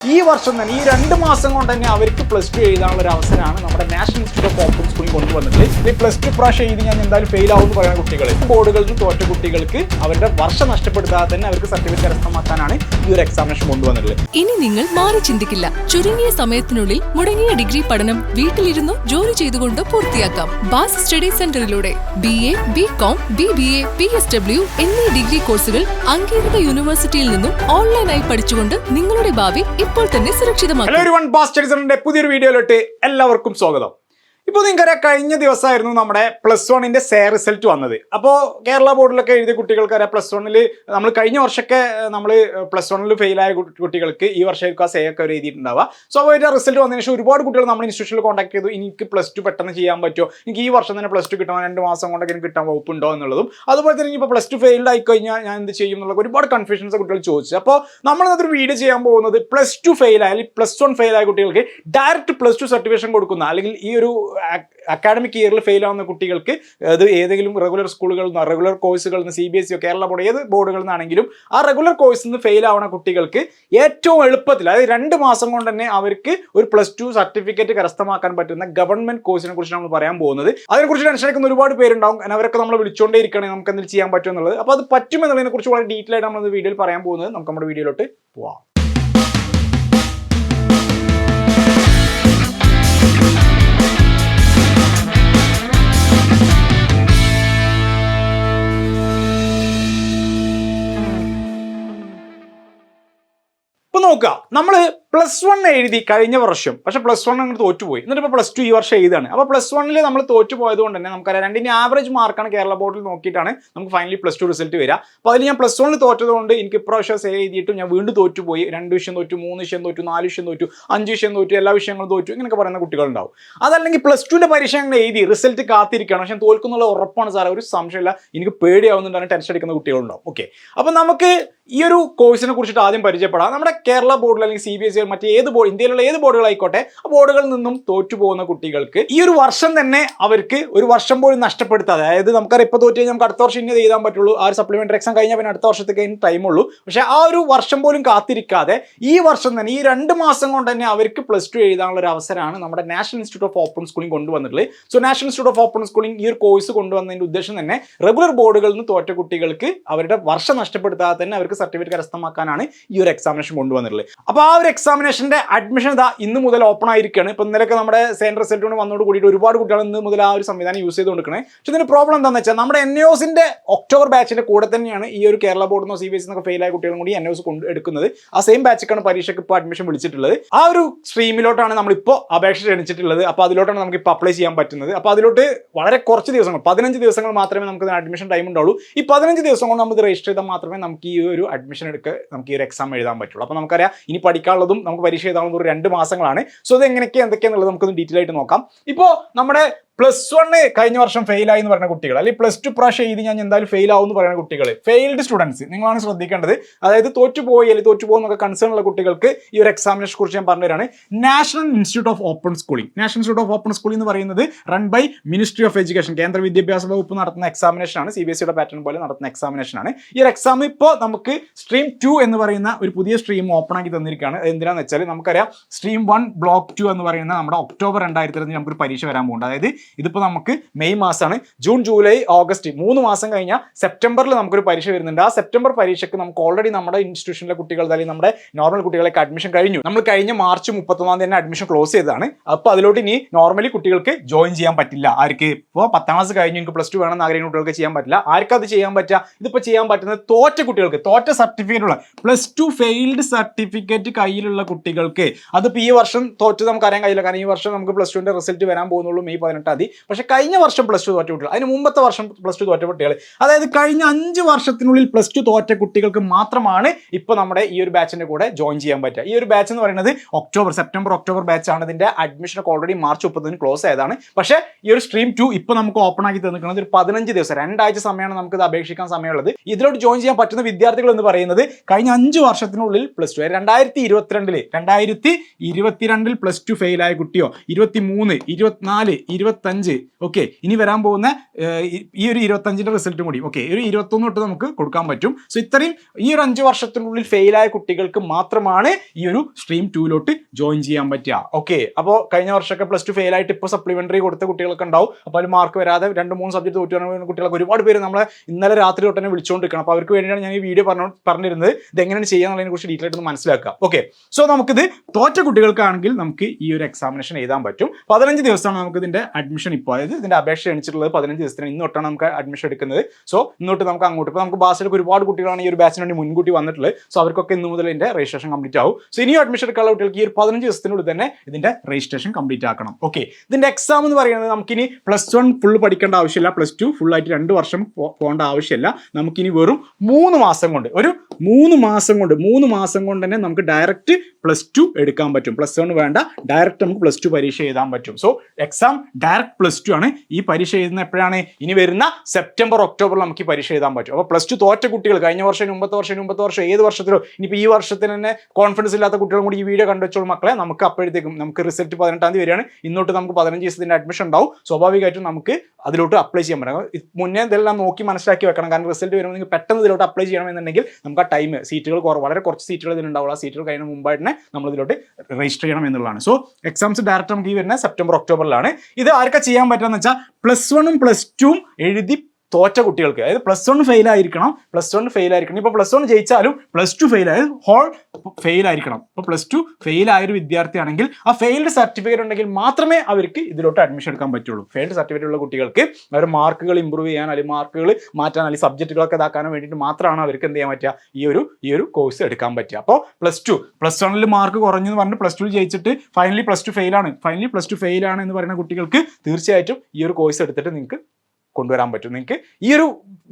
ഈ വർഷം തന്നെ ഈ രണ്ട് മാസം കൊണ്ട് തന്നെ അവർക്ക് പ്ലസ് ടു എഴുതാനുള്ള ഒരു അവസരമാണ് നമ്മുടെ നാഷണൽ ഇൻസ്റ്റിറ്റ്യൂട്ട് ഓഫ് ഓപ്പൺ സ്കൂളിൽ കൊണ്ടുവന്നിട്ട് ഈ പ്ലസ് ടു പ്രാവശ്യം എഴുതി ഞാൻ എന്തായാലും ഫെയിൽ ആവും എന്ന് പറയുന്ന കുട്ടികൾ ബോർഡുകളിൽ തോറ്റ കുട്ടികൾക്ക് അവരുടെ വർഷം നഷ്ടപ്പെടുത്താതെ തന്നെ അവർക്ക് സർട്ടിഫിക്കറ്റ് കരസ്ഥമാക്കാനാണ് ഈ ഒരു എക്സാമിനേഷൻ കൊണ്ടുവന്നിട്ടുള്ളത്. ഇനി നിങ്ങൾ മാറി ചിന്തിക്കില്ല. ചുരുങ്ങിയ സമയത്തിനുള്ളിൽ മുടങ്ങിയ ഡിഗ്രി പഠനം വീട്ടിലിരുന്നു ജോലി ചെയ്തുകൊണ്ട് പൂർത്തിയാക്കാം. ബാസ് study സെന്ററിലൂടെ B A B com B B A P S W എന്നീ ഡിഗ്രി കോഴ്സുകൾ അംഗീകൃത യൂണിവേഴ്സിറ്റിയിൽ നിന്നും ഓൺലൈനായി പഠിച്ചുകൊണ്ട് നിങ്ങളുടെ ഭാവി ഇപ്പോൾ തന്നെ സ്റ്റഡീസിന്റെ പുതിയൊരു വീഡിയോയിലോട്ട് എല്ലാവർക്കും സ്വാഗതം. ഇപ്പോൾ നിങ്ങൾക്കറിയാം കഴിഞ്ഞ ദിവസമായിരുന്നു നമ്മുടെ പ്ലസ് വണ്ണിന്റെ സേ റിസൾട്ട് വന്നത്. അപ്പോൾ കേരള ബോർഡിലൊക്കെ എഴുതിയ കുട്ടികൾക്കറിയാം പ്ലസ് വണ്ണിൽ നമ്മൾ കഴിഞ്ഞ വർഷമൊക്കെ നമ്മൾ പ്ലസ് വണ്ണിൽ ഫെയിലായ കുട്ടികൾക്ക് ഈ വർഷമായിരിക്കും ആ സേ ഒക്കെ അവർ എഴുതിയിട്ടുണ്ടാവുക. അവരുടെ റിസൾട്ട് വന്നതിന് ശേഷം ഒരുപാട് കുട്ടികൾ നമ്മൾ ഇൻസ്റ്റിറ്റ്യൂഷനിൽ കോൺടാക്ട് ചെയ്തു. എനിക്ക് പ്ലസ് ടു പെട്ടെന്ന് ചെയ്യാൻ പറ്റുമോ? എനിക്ക് ഈ വർഷം തന്നെ പ്ലസ് ടു കിട്ടണം. രണ്ട് മാസം കൊണ്ടൊക്കെ എനിക്ക് കിട്ടാൻ വകുപ്പുണ്ടോ? എന്നുള്ളതും. അതുപോലെ തന്നെ ഇപ്പോൾ പ്ലസ് ടു ഫെയിൽഡ് ആയി കഴിഞ്ഞാൽ ഞാൻ എന്ത് ചെയ്യും എന്നുള്ള ഒരുപാട് കൺഫ്യൂഷൻസ് കുട്ടികൾ ചോദിച്ചു. അപ്പോൾ നമ്മൾ ഇന്നത്തെ വീഡിയോ ചെയ്യാൻ പോകുന്നത് പ്ലസ് ടു ആയ പ്ലസ് വൺ ഫെയിൽ ആയ കുട്ടികൾക്ക് ഡയറക്റ്റ് പ്ലസ് ടു സർട്ടിഫിക്കേഷൻ കൊടുക്കുന്ന അല്ലെങ്കിൽ ഈ ഒരു അക്കാഡമിക് ഇയറിൽ ഫെയിൽ ആവുന്ന കുട്ടികൾക്ക് അത് ഏതെങ്കിലും റെഗുലർ സ്കൂളുകളിൽ നിന്നോ റെഗുലർ കോഴ്സുകളിൽ നിന്ന് സി ബി എസ് സിയോ കേരള ബോർഡ് ഏത് ബോർഡുകളിൽ നിന്നാണെങ്കിലും ആ റെഗുലർ കോഴ്സിൽ നിന്ന് ഫെയിൽ ആവുന്ന കുട്ടികൾക്ക് ഏറ്റവും എളുപ്പത്തിൽ അതായത് രണ്ട് മാസം കൊണ്ട് തന്നെ അവർക്ക് ഒരു പ്ലസ് ടു സർട്ടിഫിക്കറ്റ് കരസ്ഥമാക്കാൻ പറ്റുന്ന ഗവൺമെന്റ് കോഴ്സിനെ കുറിച്ച് നമ്മൾ പറയാൻ പോകുന്നത്. അതിനെക്കുറിച്ച് ടെൻഷൻ എടുക്കുന്ന ഒരുപാട് പേരുണ്ടാവും. അവരൊക്കെ നമ്മൾ വിളിച്ചുകൊണ്ടേ നമുക്ക് എന്തെങ്കിലും ചെയ്യാൻ പറ്റുമെന്നുള്ളത് അപ്പോൾ അത് പറ്റുമെന്നുള്ളതിനെ കുറിച്ച് വളരെ ഡീറ്റെയിൽ ആയിട്ട് നമ്മൾ വീഡിയോയിൽ പറയാൻ പോകുന്നത്. നമുക്ക് നമ്മുടെ വീഡിയോയിലോട്ട് പോവാം. നോക്കുക. നമ്മൾ പ്ലസ് വൺ എഴുതി കഴിഞ്ഞ വർഷം. പക്ഷെ പ്ലസ് വൺ അങ്ങനെ തോറ്റുപോയി. എന്നിട്ട് ഇപ്പോൾ പ്ലസ് ടു ഈ വർഷം എഴുതാണ്. അപ്പോൾ പ്ലസ് വണ്ണിൽ നമ്മൾ തോറ്റു പോയത് കൊണ്ട് തന്നെ നമുക്കറിയാം രണ്ടിന്റെ ആവറേജ് മാർക്കാണ് കേരള ബോർഡിൽ നോക്കിയിട്ടാണ് നമുക്ക് ഫൈനലി പ്ലസ് ടു റിസൾട്ട് വരിക. അപ്പോൾ അതിൽ ഞാൻ പ്ലസ് വണ്ണിൽ തോറ്റതുകൊണ്ട് എനിക്ക് ഇപ്രാവശ്യം ചെയ്തിട്ടും ഞാൻ വീണ്ടും തോറ്റുപോയി. രണ്ട് വിഷയം തോറ്റു മൂന്ന് വിഷയം തോറ്റു നാല് വിഷയം തോറ്റു അഞ്ച് വിഷയം തോറ്റു എല്ലാ വിഷയങ്ങളും തോറ്റു ഇങ്ങനെയൊക്കെ പറയുന്ന കുട്ടികളുണ്ടാവും. അതല്ലെങ്കിൽ പ്ലസ് ടുവിന്റെ പരീക്ഷ അങ്ങനെ എഴുതി റിസൾട്ട് കാത്തിരിക്കണം പക്ഷേ തോൽക്കുന്നുള്ള ഉറപ്പാണ് സാറേ ഒരു സംശയമില്ല. എനിക്ക് പേടിയാവുന്നുണ്ടാണ് ടെൻഷൻ അടിക്കുന്ന കുട്ടികളുണ്ടാവും. ഓക്കെ അപ്പോൾ നമുക്ക് ഈ ഒരു കോഴ്സിനെ കുറിച്ചിട്ട് ആദ്യം പരിചയപ്പെടാം. നമ്മുടെ കേരള ബോർഡിൽ അല്ലെങ്കിൽ സി ബി എസ് ഇ മറ്റ് ഏത് ബോർഡ് ഇന്ത്യയിലുള്ള ഏത് ബോർഡുകളായിക്കോട്ടെ ആ ബോർഡുകളിൽ നിന്നും തോറ്റു പോകുന്ന കുട്ടികൾക്ക് ഈ ഒരു വർഷം തന്നെ അവർക്ക് ഒരു വർഷം പോലും നഷ്ടപ്പെടുത്താതെ അതായത് നമുക്കറിയാം ഇപ്പോൾ തോറ്റു കഴിഞ്ഞാൽ നമുക്ക് അടുത്ത വർഷം ഇനി എഴുതാൻ പറ്റുള്ളൂ ആ ഒരു സപ്ലിമെന്ററി എക്സാം കഴിഞ്ഞാൽ പിന്നെ അടുത്ത വർഷത്തേക്ക് അതിന് ടൈമുള്ളൂ പക്ഷേ ആ ഒരു വർഷം പോലും കാത്തിരിക്കാതെ ഈ വർഷം തന്നെ ഈ രണ്ട് മാസം കൊണ്ട് തന്നെ അവർക്ക് പ്ലസ് ടു എഴുതാനുള്ള ഒരു അവസരമാണ് നമ്മുടെ national institute of open schooling കൊണ്ടുവന്നിട്ടുള്ളത്. So national institute of open schooling ഈ ഒരു കോഴ്സ് കൊണ്ടുവന്നതിന്റെ ഉദ്ദേശം തന്നെ റെഗുലർ ബോർഡുകളിൽ നിന്ന് തോറ്റ കുട്ടികൾക്ക് അവരുടെ വർഷം നഷ്ടപ്പെടുത്താതെ തന്നെ അവർക്ക് സർട്ടിഫിക്കറ്റ് കരസ്ഥമാക്കാനാണ് ഈ ഒരു എക്സാമിനേഷൻ കൊണ്ടുവന്നിട്ടുള്ളത്. അപ്പോൾ ആ ഒരു എക്സാമിനേഷന്റെ അഡ്മിഷൻ ഇതാ ഇന്ന് മുതൽ ഓപ്പൺ ആയിരിക്കുകയാണ് ഇപ്പോൾ ഇന്നലെയൊക്കെ നമ്മുടെ സെൻട്രൽ റിസൾട്ട് വന്നോട് കൂടിയിട്ട് ഒരുപാട് കുട്ടികൾ ഇന്ന് മുതൽ ആ ഒരു സംവിധാനം യൂസ് ചെയ്തുകൊണ്ടിരിക്കണേ. പക്ഷേ ഇതിന്റെ പ്രോബ്ലം എന്താണെന്ന് വെച്ചാൽ നമ്മുടെ എൻ ഒസിന്റെ ഒക്ടോബർ ബാച്ചിന്റെ കൂടെ തന്നെയാണ് ഈ ഒരു കേരള ബോർഡിൽ നിന്നോ സി ബി എസ് എന്നൊക്കെ ഫെയിൽ ആയ കുട്ടികളും കൂടി എൻ ഒസ് കൊണ്ട് എടുക്കുന്നത്. ആ സെയിം ബാച്ചിക്കാണ് പരീക്ഷയ്ക്ക് ഇപ്പോൾ അഡ്മിഷൻ വിളിച്ചിട്ടുള്ളത്. ആ ഒരു സ്ട്രീമിലോട്ടാണ് നമ്മളിപ്പോൾ അപേക്ഷ ക്ഷണിച്ചിട്ടുള്ളത്. അപ്പോൾ അതിലോട്ടാണ് നമുക്ക് ഇപ്പോൾ അപ്ലൈ ചെയ്യാൻ പറ്റുന്നത്. അപ്പോൾ അതിലോട്ട് വളരെ കുറച്ച് ദിവസങ്ങൾ പതിനഞ്ച് ദിവസങ്ങൾ മാത്രമേ നമുക്ക് അഡ്മിഷൻ ടൈം ഉണ്ടാവുള്ളൂ. ഈ പതിനഞ്ച് ദിവസം കൊണ്ട് നമുക്ക് രജിസ്റ്റർ ചെയ്താൽ മാത്രമേ നമുക്ക് ഈ ഒരു അഡ്മിഷൻ എടുക്കുക നമുക്ക് ഈ ഒരു എക്സാം എഴുതാൻ പറ്റുള്ളൂ. അപ്പോൾ നമുക്കറിയാം ഇനി പഠിക്കാനുള്ളതും നമുക്ക് പരീക്ഷ എഴുതാവുന്ന ഒരു രണ്ട് മാസങ്ങളാണ്. സോ അത് എങ്ങനെയൊക്കെ എന്തൊക്കെയാണെന്നുള്ളത് നമുക്കൊന്ന് ഡീറ്റെയിൽ ആയിട്ട് നോക്കാം. ഇപ്പോൾ നമ്മുടെ പ്ലസ് വൺ കഴിഞ്ഞ വർഷം ഫെയിൽ ആയി എന്ന് പറയുന്ന കുട്ടികൾ. അല്ലെങ്കിൽ പ്ലസ് ടു പ്രാവശ്യം എഴുതി ഞാൻ എന്തായാലും ഫെയിൽ ആവും എന്ന് പറയുന്ന കുട്ടികൾ. ഫെയിൽഡ് സ്റ്റുഡൻസ് നിങ്ങളാണ് ശ്രദ്ധിക്കേണ്ടത്. അതായത് തോറ്റുപോയി അല്ലെങ്കിൽ തോറ്റുപോകും എന്നൊക്കെ കൺസേൺ ഉള്ള കുട്ടികൾക്ക് ഈ ഒരു എക്സാമിനെ കുറിച്ച് ഞാൻ പറഞ്ഞുതരാണ്. National institute of open schooling national institute of open schooling എന്ന് പറയുന്നത് run by ministry of education കേന്ദ്ര വിദ്യാഭ്യാസ വകുപ്പ് നടത്തുന്ന എക്സാമിനേഷൻ ആണ്. സി ബി എസ് സിയുടെ പാറ്റേൺ പോലെ നടത്തുന്ന എക്സാമിനേഷൻ ആണ്. ഈ ഒരു എക്സാം ഇപ്പോൾ നമുക്ക് സ്ട്രീം ടു എന്ന് പറയുന്ന ഒരു പുതിയ സ്ട്രീം ഓപ്പൺ ആക്കി തന്നിരിക്കുകയാണ്. എന്തിനാന്ന് വെച്ചാൽ നമുക്കറിയാം സ്ട്രീം വൺ ബ്ലോക്ക് ടു എന്ന് പറയുന്ന നമ്മുടെ ഒക്ടോബർ രണ്ടായിരത്തി ഇരുപത്തി നമുക്കൊരു പരീക്ഷ വരാൻ പോകുന്നുണ്ട്. അതായത് ഇതിപ്പോൾ നമുക്ക് മെയ് മാസമാണ് ജൂൺ ജൂലൈ ഓഗസ്റ്റ് മൂന്ന് മാസം കഴിഞ്ഞാൽ സെപ്റ്റംബറിൽ നമുക്കൊരു പരീക്ഷ വരുന്നുണ്ട്. ആ സെപ്റ്റംബർ പരീക്ഷയ്ക്ക് നമുക്ക് ഓൾറെഡി നമ്മുടെ ഇൻസ്റ്റിറ്റ്യൂഷനിലെ കുട്ടികൾ അല്ലെങ്കിൽ നമ്മുടെ നോർമൽ കുട്ടികളൊക്കെ അഡ്മിഷൻ കഴിഞ്ഞു. നമ്മൾ കഴിഞ്ഞ മാർച്ച് മുപ്പത്തൊന്നാം തന്നെ അഡ്മിഷൻ ക്ലോസ് ചെയ്തതാണ്. അപ്പോൾ അതിലോട്ട് ഇനി നോർമലി കുട്ടികൾക്ക് ജോയിൻ ചെയ്യാൻ പറ്റില്ല. ആർക്ക്? ഇപ്പോൾ പത്താം ക്ലാസ് കഴിഞ്ഞ് എനിക്ക് പ്ലസ് ടു വേണമെന്ന് ആഗ്രഹിക്കുന്ന കുട്ടികൾക്ക് ചെയ്യാൻ പറ്റില്ല. ആർക്കും അത് ചെയ്യാൻ പറ്റുക ഇതിപ്പോൾ ചെയ്യാൻ പറ്റുന്നത് തോറ്റ കുട്ടികൾക്ക് തോറ്റ സർട്ടിഫിക്കറ്റ് ഉള്ള പ്ലസ് ടു ഫെയിൽഡ് സർട്ടിഫിക്കറ്റ് കയ്യിലുള്ള കുട്ടികൾക്ക് അതിപ്പോൾ ഈ വർഷം തോറ്റ് നമുക്ക് അറിയാൻ കഴിയില്ല കാരണം ഈ വർഷം നമുക്ക് പ്ലസ് ടുവിന്റെ റിസൾട്ട് വരാൻ പോകുന്നുള്ളൂ മെയ് പതിനെട്ടാം തീയതി പക്ഷേ കഴിഞ്ഞ വർഷം പ്ലസ് ടു തോറ്റ കുട്ടികൾ അതിന് മുമ്പത്തെ വർഷം പ്ലസ് ടു തോറ്റ കുട്ടികൾ അതായത് കഴിഞ്ഞ അഞ്ച് വർഷത്തിനുള്ളിൽ പ്ലസ് ടു തോറ്റ കുട്ടികൾക്ക് മാത്രമാണ് ഇപ്പോൾ നമ്മുടെ ഈ ഒരു ബാച്ചിന്റെ കൂടെ ജോയിൻ ചെയ്യാൻ പറ്റുക. ഈ ഒരു ബാച്ച് എന്ന് പറയുന്നത് ഒക്ടോബർ സെപ്റ്റംബർ ഒക്ടോബർ ബാച്ച് ആണ്. ഇതിന്റെ അഡ്മിഷനൊക്കെ ഓൾറെഡി മാർച്ച് മുപ്പതിന് ക്ലോസ് ആയതാണ്. പക്ഷേ ഈ ഒരു സ്ട്രീം ടു ഇപ്പോൾ നമുക്ക് ഓപ്പൺ ആക്കി തന്നിരിക്കുന്നത് ഒരു പതിനഞ്ച് ദിവസം രണ്ടാഴ്ച സമയമാണ് നമുക്ക് ഇത് അപേക്ഷിക്കാൻ സമയമുള്ളത്. ഇതിലോട്ട് ജോയിൻ ചെയ്യാൻ പറ്റുന്ന വിദ്യാർത്ഥികൾ എന്ന് പറയുന്നത് കഴിഞ്ഞ അഞ്ച് വർഷത്തിനുള്ളിൽ പ്ലസ് ടു രണ്ടായിരത്തി ഇരുപത്തിരണ്ടിൽ രണ്ടായിരത്തി ഇരുപത്തിരണ്ടിൽ പ്ലസ് ടു ഫെയിലായ കുട്ടിയോ ഇരുപത്തി മൂന്ന് ഇരുപത്തിനാല് ഇരുപത്തി ഇരുപത്തഞ്ച്. ഓക്കെ ഇനി വരാൻ പോകുന്ന ഈ- ഒരു ഇരുപത്തഞ്ചിന്റെ റിസൾട്ടും കൂടി. ഓക്കെ ഒരു ഇരുപത്തൊന്ന് തൊട്ട് നമുക്ക് കൊടുക്കാൻ പറ്റും. സോ ഇത്രയും ഈ ഒരു അഞ്ച് വർഷത്തിനുള്ളിൽ ഫെയിലായ കുട്ടികൾക്ക് മാത്രമാണ് ഈ ഒരു സ്ട്രീം ടൂലോട്ട് ജോയിൻ ചെയ്യാൻ പറ്റുക. ഓക്കെ അപ്പോൾ കഴിഞ്ഞ വർഷമൊക്കെ പ്ലസ് ടു ഫെയിലായിട്ട് ഇപ്പോൾ സപ്ലിമെന്ററി കൊടുത്ത കുട്ടികളൊക്കെ ഉണ്ടാവും. അപ്പോൾ അതിൽ മാർക്ക് വരാതെ രണ്ട് മൂന്ന് സബ്ജക്ട് തോറ്റു വരുന്ന കുട്ടികളൊക്കെ ഒരുപാട് പേര് നമ്മളെ ഇന്നലെ രാത്രി തൊട്ട് തന്നെ വിളിച്ചുകൊണ്ടിരിക്കണം അപ്പോൾ അവർക്ക് വേണ്ടിയാണ് ഞാൻ ഈ വീഡിയോ പറഞ്ഞു പറഞ്ഞിരുന്നത്. ഇത് എങ്ങനെയാണ് ചെയ്യാന്നുള്ളതിനെ കുറിച്ച് ഡീറ്റെയിൽ ആയിട്ട് മനസ്സിലാക്കുക. ഓക്കെ സോ നമുക്കിത് തോറ്റ കുട്ടികൾക്കാണെങ്കിൽ നമുക്ക് ഈ ഒരു എക്സാമിനേഷൻ എഴുതാൻ പറ്റും. പതിനഞ്ച് ദിവസമാണ് നമുക്കിതിന്റെ അഡ്മിഷൻ ഇപ്പോൾ അതായത് ഇതിന്റെ അപേക്ഷ എണിച്ചിട്ടുള്ളത് പതിനഞ്ച് ദിവസത്തിന് ഇന്ന് തൊട്ടാണ് നമുക്ക് അഡ്മിഷൻ എടുക്കുന്നത്. സോ ഇന്നോട്ട് നമുക്ക് അങ്ങോട്ട് ഇപ്പോൾ നമുക്ക് ബാസിലൊക്കെ ഒരുപാട് കുട്ടികളാണ് ഈ ഒരു ബാച്ചിന് വേണ്ടി മുൻകൂട്ടി വന്നിട്ടുള്ളത്. സോ അവർക്കൊക്കെ ഇന്ന് മുതൽ ഇതിന്റെ രജിസ്ട്രേഷൻ കംപ്ലീറ്റ് ആവും. സോ ഇനിയും അഡ്മിഷൻ എടുക്കാനുള്ള കുട്ടികൾക്ക് ഈ ഒരു പതിനഞ്ച് ദിവസത്തിനുള്ളിൽ തന്നെ ഇതിന്റെ രജിസ്ട്രേഷൻ കംപ്ലീറ്റ് ആക്കണം. ഓക്കെ ഇതിന്റെ എക്സാം എന്ന് പറയുന്നത് നമുക്കിനി പ്ലസ് വൺ ഫുൾ പഠിക്കേണ്ട ആവശ്യമില്ല. പ്ലസ് ടു ഫുൾ ആയിട്ട് രണ്ട് വർഷം പോകേണ്ട ആവശ്യമില്ല. നമുക്കിനി വെറും മൂന്ന് മാസം കൊണ്ട് ഒരു മൂന്ന് മാസം കൊണ്ട് മൂന്ന് മാസം കൊണ്ട് തന്നെ നമുക്ക് ഡയറക്റ്റ് പ്ലസ് ടു എടുക്കാൻ പറ്റും. പ്ലസ് വൺ വേണ്ട ഡയറക്റ്റ് നമുക്ക് പ്ലസ് ടു പരീക്ഷ എഴുതാൻ പറ്റും. So exam direct plus two ആണ്. ഈ പരീക്ഷ എഴുതുന്ന എപ്പോഴാണ്? ഇനി വരുന്ന സെപ്റ്റംബർ ഒക്ടോബറിൽ നമുക്ക് ഈ പരീക്ഷ എഴുതാൻ പറ്റും. അപ്പോൾ പ്ലസ് ടു തോറ്റ കുട്ടികൾ കഴിഞ്ഞ വർഷം മുമ്പത്തെ വർഷം മുമ്പത്തെ വർഷം ഏത് വർഷത്തിലോ ഇനിയിപ്പോൾ ഈ വർഷത്തിന് തന്നെ കോൺഫിഡൻസ് ഇല്ലാത്ത കുട്ടികളും കൂടി ഈ വീഡിയോ കണ്ടുവച്ചോളൂ മക്കളെ. നമുക്ക് അപ്പോഴത്തേക്കും നമുക്ക് റിസൾട്ട് പതിനെട്ടാം തീയതി വരികയാണ് ഇന്നോട്ട് നമുക്ക് പതിനഞ്ച് ദിവസത്തിന്റെ അഡ്മിഷൻ ഉണ്ടാവും. സ്വാഭാവികമായിട്ടും നമുക്ക് അതിലോട്ട് അപ്ലൈ ചെയ്യാൻ പറ്റും. മുന്നേ ഇതെല്ലാം നോക്കി മനസ്സിലാക്കി വെക്കണം. കാരണം റിസൾട്ട് വരുമ്പോൾ നിങ്ങൾക്ക് പെട്ടെന്ന് ഇതിലോട്ട് അപ്ലൈ ചെയ്യണമെന്നുണ്ടെങ്കിൽ നമുക്ക് ആ ടൈം സീറ്റുകൾ വളരെ കുറച്ച് സീറ്റുകൾ ഇതിലുണ്ടാവുള്ളൂ ആ സീറ്റുകൾ കഴിഞ്ഞ മുമ്പായിട്ട് നമ്മൾ ഇതിലോട്ട് രജിസ്റ്റർ ചെയ്യണം എന്നുള്ളതാണ്. സോ എക്സാംസ് ഡയറക്റ്റ് നമുക്ക് ഈ വരുന്ന സെപ്റ്റംബർ ഒക്ടോബറിലാണ് ഇത് ആർക്കാ ചെയ്യാൻ പറ്റുക എന്ന് വെച്ചാൽ പ്ലസ് വണ്ണും പ്ലസ് ടുവും എഴുതി തോറ്റ കുട്ടികൾക്ക്. അതായത് പ്ലസ് വൺ ഫെയിൽ ആയിരിക്കണം പ്ലസ് വൺ ഫെയിൽ ആയിരിക്കണം. ഇപ്പോൾ പ്ലസ് വൺ ജയിച്ചാലും പ്ലസ് ടു ഫെയിൽ അതായത് ഹോൾ ഫെയിൽ ആയിരിക്കണം. ഇപ്പോൾ പ്ലസ് ടു ഫെയിൽ ആയൊരു വിദ്യാർത്ഥിയാണെങ്കിൽ ആ ഫെയിൽഡ് സർട്ടിഫിക്കറ്റ് ഉണ്ടെങ്കിൽ മാത്രമേ അവർക്ക് ഇതിലോട്ട് അഡ്മിഷൻ എടുക്കാൻ പറ്റുള്ളൂ. ഫെയിൽഡ് സർട്ടിഫിക്കറ്റ് ഉള്ള കുട്ടികൾക്ക് അവർ മാർക്കുകൾ ഇമ്പ്രൂവ് ചെയ്യാൻ അല്ലെങ്കിൽ മാർക്കുകൾ മാറ്റാൻ അല്ലെങ്കിൽ സബ്ജക്റ്റുകളൊക്കെ ഇതാക്കാനും വേണ്ടിയിട്ട് മാത്രമാണ് അവർക്ക് എന്ത് ചെയ്യാൻ പറ്റുക? ഈ ഒരു ഈ ഒരു കോഴ്സ് എടുക്കാൻ പറ്റുക. അപ്പോൾ പ്ലസ് ടു പ്ലസ് വണ്ണിൽ മാർക്ക് കുറഞ്ഞു എന്ന് പറഞ്ഞ് പ്ലസ് ടു ജയിച്ചിട്ട് ഫൈനലി പ്ലസ് ടു ഫെയിലാണ് ഫൈനലി പ്ലസ് ടു ഫെയിലാണ് എന്ന് പറയുന്ന കുട്ടികൾക്ക് തീർച്ചയായിട്ടും ഈ ഒരു കോഴ്സ് എടുത്തിട്ട് നിങ്ങൾക്ക് കൊണ്ടുവരാൻ പറ്റും. നിങ്ങൾക്ക് ഈ ഒരു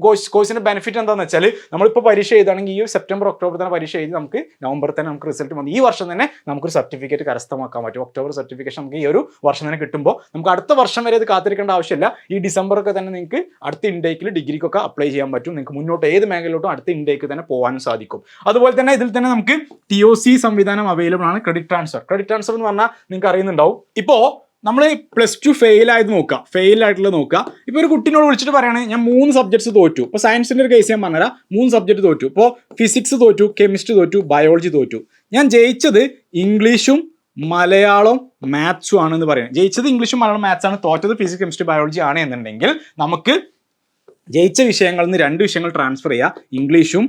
കോഴ്സ് കോഴ്സിന്റെ ബെനിഫിറ്റ് എന്താണെന്ന് വെച്ചാൽ നമ്മളിപ്പോൾ പരീക്ഷ എഴുതുകയാണെങ്കിൽ ഈ സെപ്റ്റംബർ ഒക്ടോബർ തന്നെ പരീക്ഷ എഴുതി നമുക്ക് നവംബർ തന്നെ നമുക്ക് റിസൾട്ട് വന്നു ഈ വർഷം തന്നെ നമുക്കൊരു സർട്ടിഫിക്കറ്റ് കരസ്ഥമാക്കാൻ പറ്റും. ഒക്ടോബർ സർട്ടിഫിക്കേഷൻ നമുക്ക് ഈ ഒരു വർഷം തന്നെ കിട്ടുമ്പോൾ നമുക്ക് അടുത്ത വർഷം വരെ ഇത് കാത്തിരിക്കേണ്ട ആവശ്യമില്ല. ഈ ഡിസംബർ ഒക്കെ തന്നെ നിങ്ങൾക്ക് അടുത്ത ഇൻഡേക്കിൽ ഡിഗ്രിക്കൊക്കെ അപ്ലൈ ചെയ്യാൻ പറ്റും. നിങ്ങൾക്ക് മുന്നോട്ട് ഏത് മേഖലയിലോട്ടും അടുത്ത ഇൻഡേക്ക് തന്നെ പോകാനും സാധിക്കും. അതുപോലെ തന്നെ ഇതിൽ തന്നെ നമുക്ക് ടി സംവിധാനം അവൈലബിൾ ആണ്. ക്രെഡിറ്റ് ട്രാൻസ്ഫർ ക്രെഡിറ്റ് ട്രാൻസ്ഫർ എന്ന് പറഞ്ഞാൽ നിങ്ങൾക്ക് അറിയുന്നുണ്ടാവും. ഇപ്പോൾ നമ്മൾ പ്ലസ് ടു ഫെയിൽ ആയത് നോക്കുക ഫെയിൽ ആയിട്ടുള്ളത് നോക്കുക ഇപ്പോൾ ഒരു കുട്ടീനോട് വിളിച്ചിട്ട് പറയുകയാണെങ്കിൽ ഞാൻ മൂന്ന് സബ്ജക്ട്സ് തോറ്റു. ഇപ്പോൾ സയൻസിന്റെ ഒരു കേസ് ഞാൻ പറഞ്ഞുതരാം. മൂന്ന് സബ്ജക്ട് തോറ്റു. ഇപ്പോൾ ഫിസിക്സ് തോറ്റു കെമിസ്ട്രി തോറ്റു ബയോളജി തോറ്റു. ഞാൻ ജയിച്ചത് ഇംഗ്ലീഷും മലയാളം മാത്സും ആണെന്ന് പറയുന്നത് ജയിച്ചത് ഇംഗ്ലീഷും മലയാളം മാത്സ് ആണ്. തോറ്റത് ഫിസിക്സ് കെമിസ്ട്രി ബയോളജി ആണ് എന്നുണ്ടെങ്കിൽ നമുക്ക് ജയിച്ച വിഷയങ്ങളിൽ നിന്ന് രണ്ട് വിഷയങ്ങൾ ട്രാൻസ്ഫർ ചെയ്യുക ഇംഗ്ലീഷും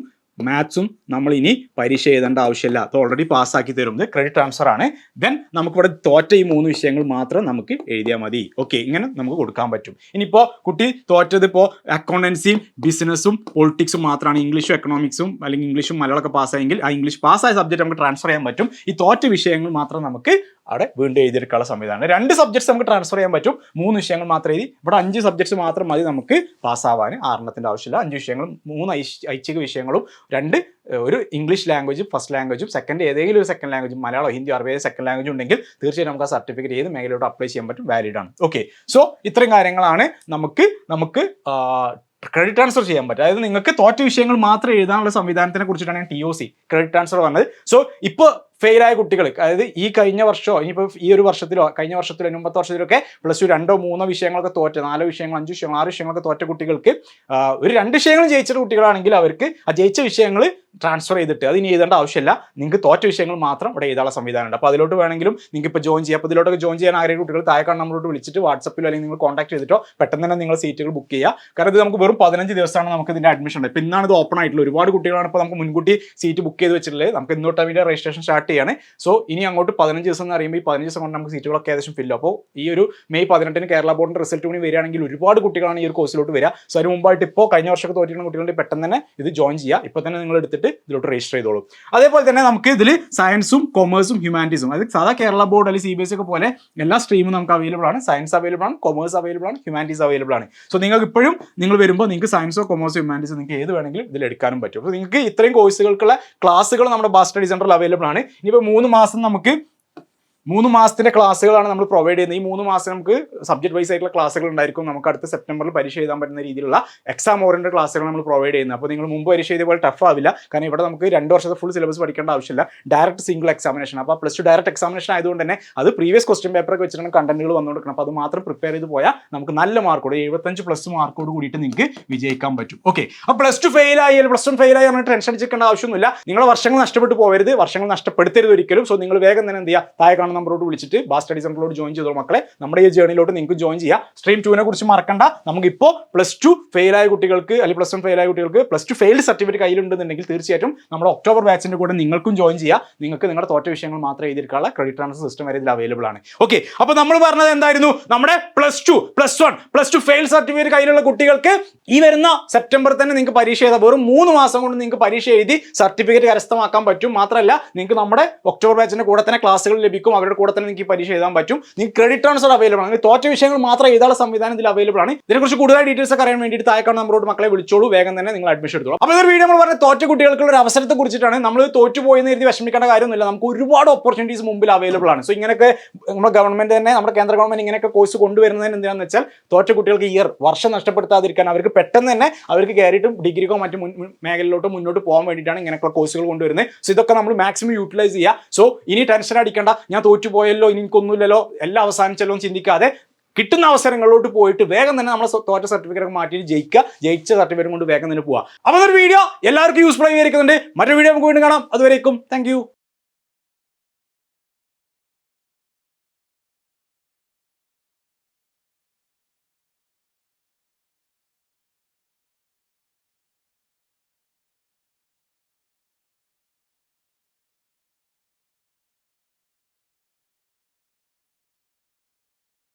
മാത്സും നമ്മൾ ഇനി പരീക്ഷ എഴുതേണ്ട ആവശ്യമില്ല. അത് ഓൾറെഡി പാസ്സാക്കി തരുന്നത് ക്രെഡിറ്റ് ട്രാൻസ്ഫർ ആണ്. ദെൻ നമുക്കിവിടെ തോറ്റ ഈ മൂന്ന് വിഷയങ്ങൾ മാത്രം നമുക്ക് എഴുതിയാൽ മതി. ഓക്കെ ഇങ്ങനെ നമുക്ക് കൊടുക്കാൻ പറ്റും. ഇനിയിപ്പോൾ കുട്ടി തോറ്റത് ഇപ്പോൾ അക്കൗണ്ടൻസിയും ബിസിനസ്സും പൊളിറ്റിക്സും മാത്രമാണ്. ഇംഗ്ലീഷും എക്കണോമിക്സും അല്ലെങ്കിൽ ഇംഗ്ലീഷും മലയാളമൊക്കെ പാസ്സായെങ്കിൽ ആ ഇംഗ്ലീഷ് പാസ്സായ സബ്ജക്റ്റ് നമുക്ക് ട്രാൻസ്ഫർ ചെയ്യാൻ പറ്റും. ഈ തോറ്റ വിഷയങ്ങൾ മാത്രം നമുക്ക് അവിടെ വീണ്ടും എഴുതിയെടുക്കാനുള്ള സംവിധാനം. രണ്ട് സബ്ജക്ട്സ് നമുക്ക് ട്രാൻസ്ഫർ ചെയ്യാൻ പറ്റും. മൂന്ന് വിഷയങ്ങൾ മാത്രം എഴുതി. ഇവിടെ അഞ്ച് സബ്ജക്ട്സ് മാത്രം മതി നമുക്ക് പാസ്സാവാൻ ആറെണ്ണത്തിന്റെ ആവശ്യമില്ല. അഞ്ച് വിഷയങ്ങളും മൂന്ന് ഐച്ഛിക വിഷയങ്ങളും രണ്ട് ഒരു ഇംഗ്ലീഷ് ലാംഗ്വേജും ഫസ്റ്റ് ലാംഗ്വേജും സെക്കൻഡ് ഏതെങ്കിലും ഒരു സെക്കൻഡ് ലാംഗ്വേജ് മലയാളം ഹിന്ദി അറബി സെക്കൻഡ് ലാംഗ്വേജ് ഉണ്ടെങ്കിൽ തീർച്ചയായും നമുക്ക് ആ സർട്ടിഫിക്കറ്റ് ഏത് മേഖലയോട് അപ്ലൈ ചെയ്യാൻ പറ്റും വാലിഡ് ആണ്. ഓക്കെ സോ ഇത്രയും കാര്യങ്ങളാണ് നമുക്ക് നമുക്ക് ക്രെഡിറ്റ് ട്രാൻസ്ഫർ ചെയ്യാൻ പറ്റും. അതായത് നിങ്ങൾക്ക് തോറ്റ വിഷയങ്ങൾ മാത്രം എഴുതാനുള്ള സംവിധാനത്തിനെ കുറിച്ചിട്ടാണ് ഞാൻ T O C credit transfer പറഞ്ഞത്. സോ ഇപ്പോൾ ഫെയിലായ കുട്ടികൾ അതായത് ഈ കഴിഞ്ഞ വർഷമോ ഇനിയിപ്പോൾ ഈ ഒരു വർഷത്തിലോ കഴിഞ്ഞ വർഷത്തിലോ മുമ്പത്തെ വർഷത്തിലൊക്കെ പ്ലസ് ടു രണ്ടോ മൂന്നോ വിഷയങ്ങളൊക്കെ തോറ്റ നാലോ വിഷയങ്ങൾ അഞ്ച് വിഷയങ്ങൾ ആറ് വിഷയങ്ങളൊക്കെ തോറ്റ കുട്ടികൾക്ക് ഒരു രണ്ട് വിഷയങ്ങൾ ജയിച്ച കുട്ടികളാണെങ്കിൽ അവർക്ക് ആ ജയിച്ച വിഷയങ്ങൾ ട്രാൻസ്ഫർ ചെയ്തിട്ട്. അത് ഇനി എഴുതേണ്ട ആവശ്യമില്ല. നിങ്ങൾക്ക് തോറ്റ വിഷയങ്ങൾ മാത്രം ഇവിടെ എഴുതാനുള്ള സംവിധാനമുണ്ട്. അപ്പോൾ അതിലോട്ട് വേണമെങ്കിലും നിങ്ങൾക്ക് ഇപ്പോൾ ജോയിൻ ചെയ്യാം. അപ്പോൾ ഇതിലോട്ടൊക്കെ ജോയിൻ ചെയ്യാൻ ആഗ്രഹിക്കുന്ന കുട്ടികൾ താഴെ നമ്മളോട് വിളിച്ചിട്ട് വാട്സപ്പിലോ അല്ലെങ്കിൽ നിങ്ങൾ കോൺടാക്ട് ചെയ്തിട്ടോ പെട്ടെന്ന് തന്നെ നിങ്ങൾ സീറ്റുകൾ ബുക്ക് ചെയ്യുക. കാരണം ഇത് നമുക്ക് വെറും പതിനഞ്ച് ദിവസമാണ് നമുക്ക് ഇതിന്റെ അഡ്മിഷൻ ഉണ്ട് ഇന്നാണ് ഇത് ഓപ്പൺ ആയിട്ടുള്ള ഒരുപാട് കുട്ടികളാണ് ഇപ്പോൾ നമുക്ക് മുൻകൂട്ടി സീറ്റ് ബുക്ക് ചെയ്ത് വെച്ചിട്ടുള്ളത്. നമുക്ക് ഇന്നോട്ട് അതിന്റെ രജിസ്ട്രേഷൻ സ്റ്റാർട്ട് ചെയ്യാണ്. സോ ഇനി അങ്ങോട്ട് പതിനഞ്ച് ദിവസം എന്ന് പറയുമ്പോൾ ഈ പതിനഞ്ച് ദിവസം കൊണ്ട് നമുക്ക് സീറ്റുകളൊക്കെ ഏകദേശം ഫില്ല് അപ്പോൾ ഈ ഒരു മെയ് പതിനെട്ടിന് കേരള ബോർഡിന്റെ റിസൾട്ട് കൂടി വരികയാണെങ്കിൽ ഒരുപാട് കുട്ടികളാണ് ഈ ഒരു കോഴ്സിലോട്ട് വരിക. സോ അതിന് മുമ്പായിട്ട് ഇപ്പോൾ കഴിഞ്ഞ വർഷമൊക്കെ തോറ്റിരുന്ന കുട്ടികളുടെ പെട്ടെന്ന് തന്നെ ഇത് ജോയിൻ ചെയ്യുക. ഇപ്പോൾ തന്നെ നിങ്ങൾ എടുത്തിട്ട് ഇതിലോട്ട് രജിസ്റ്റർ ചെയ്തോളൂ. അതേപോലെ തന്നെ നമുക്ക് ഇതിൽ സയൻസും കൊമേഴ്സും ഹ്യൂമാനിറ്റീസും അതായത് സാധാ കേരള ബോർഡ് അല്ലെങ്കിൽ സി ബി എസ് ഒക്കെ പോലെ എല്ലാ സ്ട്രീമും നമുക്ക് അവൈലബിൾ ആണ്. സയൻസ് അവൈലബിൾ ആണ് കൊമേഴ്സ് അവൈലബിൾ ആണ് ഹ്യൂമാനിറ്റീസ് അവൈലബിൾ ആണ്. സോ നിങ്ങൾക്ക് ഇപ്പോഴും നിങ്ങൾ വരുമ്പോൾ നിങ്ങൾക്ക് സയൻസോ കൊമേഴ്സോ ഹ്യൂമാനിറ്റീസോ നിങ്ങൾക്ക് ഏത് വേണമെങ്കിലും ഇതിൽ എടുക്കാനും പറ്റും. അപ്പോൾ നിങ്ങൾക്ക് ഇത്രയും കോഴ്സുകൾക്കുള്ള ക്ലാസ്സുകൾ നമ്മുടെ ബാസ് സ്റ്റഡി സെന്ററിൽ അവൈലബിൾ ആണ്. ഇനിയിപ്പോൾ മൂന്ന് മാസം നമുക്ക് മൂന്ന് മാസത്തിന്റെ ക്ലാസ്സുകളാണ് നമ്മൾ പ്രൊവൈഡ് ചെയ്യുന്നത്. ഈ മൂന്ന് മാസം നമുക്ക് സബ്ജക്ട് വൈസ് ആയിട്ടുള്ള ക്ലാസ്സുകൾ ഉണ്ടായിരിക്കും. നമുക്ക് അടുത്ത സെപ്റ്റംബറിൽ പരീക്ഷ എഴുതാൻ പറ്റുന്ന രീതിയിലുള്ള എക്സാം ഓറിയന്റഡ് ക്ലാസ്സുകൾ നമ്മൾ പ്രൊവൈഡ് ചെയ്യുന്നത്. അപ്പോൾ നിങ്ങൾ മുമ്പ് പരീക്ഷ ചെയ്ത പോലെ ടഫ് ആവില്ല. കാരണം ഇവിടെ നമുക്ക് രണ്ട് വർഷത്തെ ഫുൾ സിലബസ് പഠിക്കേണ്ട ആവശ്യമില്ല. ഡയറക്റ്റ് സിംഗിൾ എക്സാമിനേഷൻ അപ്പോൾ പ്ലസ് ടു ഡയറക്റ്റ് എക്സാമിനേഷൻ ആയതുകൊണ്ട് തന്നെ അത് പ്രീവിയസ് ക്വസ്റ്റ്യൻ പേപ്പറൊക്കെ വെച്ചിട്ടാണ് കണ്ടന്റുകൾ വന്നുകൊടുക്കണം അപ്പോൾ അത് മാത്രം പ്രിപ്പയർ ചെയ്ത് പോയാൽ നമുക്ക് നല്ല മാർക്കോട് എഴുപത്തഞ്ച് പ്ലസ് മാർക്കോട് കൂടിയിട്ട് നിങ്ങൾക്ക് വിജയിക്കാൻ പറ്റും. ഓക്കെ അപ്പോൾ പ്ലസ് ടു ഫെയിൽ ആയി പ്ലസ് വൺ ഫെയിൽ ആയി ടെൻഷൻ അടിച്ചിരിക്കേണ്ട ആവശ്യമൊന്നുമില്ല. നിങ്ങളുടെ വർഷങ്ങൾ നഷ്ടപ്പെട്ടു പോകരുത്. വർഷങ്ങൾ നഷ്ടപ്പെടുത്തരുത് ഒരിക്കലും. സോ നിങ്ങൾ വേഗം തന്നെ എന്ത് ചെയ്യുക? താഴെ കാണുന്ന നമ്പറോട് വിളിച്ചിട്ട് ബാസ് സ്റ്റഡി സെന്ററിലോട് ജോയിൻ ചെയ്തോ മക്കളെ. നമ്മുടെ ഈ ജേണിയിലോട്ട് നിങ്ങൾക്ക് ജോയിൻ ചെയ്യാം. സ്ട്രീം ടുവിനെ കുറിച്ച് മറക്കണ്ട. നമുക്കിപ്പോൾ പ്ലസ് ടു ഫെയിൽ ആയ കുട്ടികൾക്ക് അല്ലെങ്കിൽ പ്ലസ് വൺ ഫെയിൽ ആയ കുട്ടികൾക്ക് പ്ലസ് ടു ഫെയിൽഡ് സർട്ടിഫിക്കറ്റ് കയ്യിലുണ്ടെന്നുണ്ടെങ്കിൽ തീർച്ചയായിട്ടും നമ്മുടെ ഒക്ടോബർ ബാച്ചിന്റെ കൂടെ നിങ്ങൾക്കും ജോയിൻ ചെയ്യാം. നിങ്ങൾക്ക് നിങ്ങളുടെ തോറ്റ വിഷയങ്ങൾ മാത്രം എഴുതിയിരിക്കാനുള്ള ക്രെഡിറ്റ് ട്രാൻസ്ഫർ സിസ്റ്റം വരെ ഇതിൽ അവൈലബിൾ ആണ്. ഓക്കെ അപ്പോൾ നമ്മൾ പറഞ്ഞത് എന്തായിരുന്നു? നമ്മുടെ plus two plus one plus two fail certificate കയ്യിലുള്ള കുട്ടികൾക്ക് ഈ വരുന്ന സെപ്റ്റംബർ തന്നെ നിങ്ങൾക്ക് പരീക്ഷ ചെയ്താൽ വെറും മൂന്ന് മാസം കൊണ്ട് നിങ്ങൾക്ക് പരീക്ഷ എഴുതി സർട്ടിഫിക്കറ്റ് കരസ്ഥമാക്കാൻ പറ്റും. മാത്രമല്ല നിങ്ങൾക്ക് നമ്മുടെ ഒക്ടോബർ ബാച്ചിന്റെ കൂടെ തന്നെ ക്ലാസ്സുകൾ ലഭിക്കും. അവരുടെ കൂടെ തന്നെ നിങ്ങൾക്ക് പരീക്ഷ എഴുതാൻ പറ്റും. നിങ്ങൾക്ക് ക്രെഡിറ്റ് ആൻസർ അവൈലബിൾ ആണ്. തോറ്റ വിഷയങ്ങൾ മാത്രം എഴുതാനുള്ള സംവിധാനം ഇതിൽ അവൈലബിൾ ആണ്. ഇതിനെക്കുറിച്ച് കൂടുതൽ ഡീറ്റെയിൽസ് ഒക്കെ അറിയാൻ വേണ്ടി താഴെ കാണുന്ന നമ്മളോട് മക്കളെ വിളിച്ചോളൂ. വേഗം തന്നെ നിങ്ങൾ അഡ്മിഷൻ എടുത്തോളൂ. അപ്പോൾ ഇതൊരു വീഡിയോ നമ്മൾ പറഞ്ഞ തോറ്റ കുട്ടികൾക്കുള്ള ഒരു അവസരത്തെ കുറിച്ചിട്ടാണ് നമ്മൾ തോറ്റു പോയെന്ന് എഴുതി വിഷമിക്കേണ്ട കാര്യമൊന്നുമില്ല. നമുക്ക് ഒരുപാട് ഓപ്പർച്യൂണിറ്റീസ് മുമ്പിൽ അവൈലബിൾ ആണ്. സോ ഇങ്ങനെയൊക്കെ നമ്മുടെ ഗവൺമെന്റ് തന്നെ നമ്മുടെ കേന്ദ്ര ഗവൺമെന്റ് ഇങ്ങനെയൊക്കെ കോഴ്സ് കൊണ്ടുവരുന്നതിന് എന്താണെന്ന് വെച്ചാൽ തോറ്റ കുട്ടികൾക്ക് ഇയർ വർഷം നഷ്ടപ്പെടുത്താതിരിക്കാൻ അവർക്ക് പെട്ടെന്ന് തന്നെ അവർക്ക് കയറിയിട്ടും ഡിഗ്രിക്കോ മറ്റു മേഖലയിലോട്ടോ മുന്നോട്ട് പോകാൻ വേണ്ടിയിട്ടാണ് ഇങ്ങനെയൊക്കെ കോഴ്സുകൾ കൊണ്ടുവരുന്നത്. സോ ഇതൊക്കെ നമ്മൾ മാക്സിമം യൂട്ടിലൈസ് ചെയ്യുക. സോ ഇനി ടെൻഷൻ അടിക്കേണ്ട. ഞാൻ തോറ്റു പോയല്ലോ ഇനി എനിക്കൊന്നുമില്ലല്ലോ എല്ലാം അവസാനിച്ചല്ലോ എന്ന് ചിന്തിക്കാതെ കിട്ടുന്ന അവസരങ്ങളിലോട്ട് പോയിട്ട് വേഗം തന്നെ നമ്മൾ തോറ്റ സർട്ടിഫിക്കറ്റ് മാറ്റിയിട്ട് ജയിക്കുക ജയിച്ച സർട്ടിഫിക്കറ്റ് കൊണ്ട് വേഗം തന്നെ പോവുക. അപ്പോൾ ഒരു വീഡിയോ എല്ലാവർക്കും യൂസ്ഫുൾ ആയി വിചാരിക്കുന്നുണ്ട് മറ്റൊരു വീഡിയോ നമുക്ക് വീണ്ടും കാണാം. അതുവരേക്കും താങ്ക്